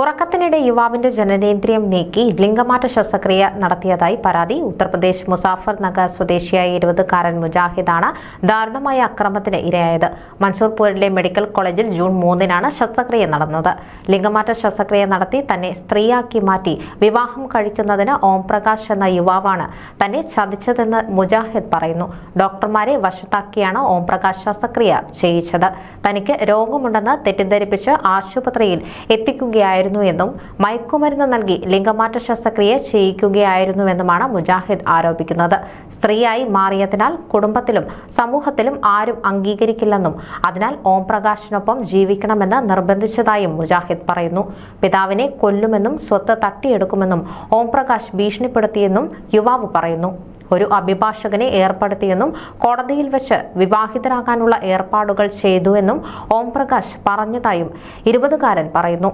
ഉറക്കത്തിനിടെ യുവാവിന്റെ ജനനേന്ദ്രിയം നീക്കി ലിംഗമാറ്റ ശസ്ത്രക്രിയ നടത്തിയതായി പരാതി. ഉത്തർപ്രദേശ് മുസാഫർ നഗർ സ്വദേശിയായ ഇരുപതുകാരൻ മുജാഹിദാണ് ദാരുണമായ അക്രമത്തിന് ഇരയായത്. മൻസൂർപൂരിലെ മെഡിക്കൽ കോളേജിൽ ജൂൺ മൂന്നിനാണ് ശസ്ത്രക്രിയ നടന്നത്. ലിംഗമാറ്റ ശസ്ത്രക്രിയ നടത്തി തന്നെ സ്ത്രീയാക്കി മാറ്റി വിവാഹം കഴിക്കുന്നതിന് ഓംപ്രകാശ് എന്ന യുവാവാണ് തന്നെ ചതിച്ചതെന്ന് മുജാഹിദ് പറയുന്നു. ഡോക്ടർമാരെ വശത്താക്കിയാണ് ഓംപ്രകാശ് ശസ്ത്രക്രിയ ചെയ്യിച്ചത്. തനിക്ക് രോഗമുണ്ടെന്ന് തെറ്റിദ്ധരിപ്പിച്ച് ആശുപത്രിയിൽ എത്തിക്കുകയായിരുന്നു എന്നും മയക്കുമരുന്ന് നൽകി ലിംഗമാറ്റ ശസ്ത്രക്രിയ ചെയ്യിക്കുകയായിരുന്നുവെന്നുമാണ് മുജാഹിദ് ആരോപിക്കുന്നത്. സ്ത്രീയായി മാറിയതിനാൽ കുടുംബത്തിലും സമൂഹത്തിലും ആരും അംഗീകരിക്കില്ലെന്നും അതിനാൽ ഓം പ്രകാശിനൊപ്പം ജീവിക്കണമെന്ന് നിർബന്ധിച്ചതായും മുജാഹിദ് പറയുന്നു. പിതാവിനെ കൊല്ലുമെന്നും സ്വത്ത് തട്ടിയെടുക്കുമെന്നും ഓം പ്രകാശ് ഭീഷണിപ്പെടുത്തിയെന്നും യുവാവ് പറയുന്നു. ഒരു അഭിഭാഷകനെ ഏർപ്പെടുത്തിയെന്നും കോടതിയിൽ വെച്ച് വിവാഹിതരാകാനുള്ള ഏർപ്പാടുകൾ ചെയ്തുവെന്നും ഓം പ്രകാശ് പറഞ്ഞതായും ഇരുപതുകാരൻ പറയുന്നു.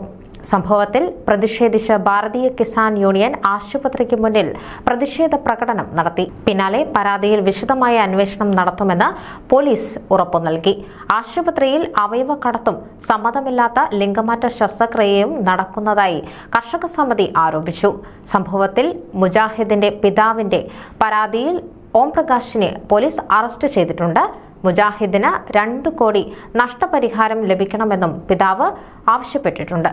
സംഭവത്തിൽ പ്രതിഷേധിച്ച് ഭാരതീയ കിസാൻ യൂണിയൻ ആശുപത്രിക്ക് മുന്നിൽ പ്രതിഷേധ പ്രകടനം നടത്തി. പിന്നാലെ പരാതിയിൽ വിശദമായ അന്വേഷണം നടത്തുമെന്ന് പോലീസ് ഉറപ്പു നൽകി. ആശുപത്രിയിൽ അവയവ കടത്തും സമ്മതമില്ലാത്ത ലിംഗമാറ്റ ശസ്ത്രക്രിയയും നടക്കുന്നതായി കർഷക സമിതി ആരോപിച്ചു. സംഭവത്തിൽ മുജാഹിദിന്റെ പിതാവിന്റെ പരാതിയിൽ ഓം പ്രകാശിനെ പോലീസ് അറസ്റ്റ് ചെയ്തിട്ടുണ്ട്. മുജാഹിദിന് രണ്ടു കോടി നഷ്ടപരിഹാരം ലഭിക്കണമെന്നും പിതാവ് ആവശ്യപ്പെട്ടിട്ടുണ്ട്.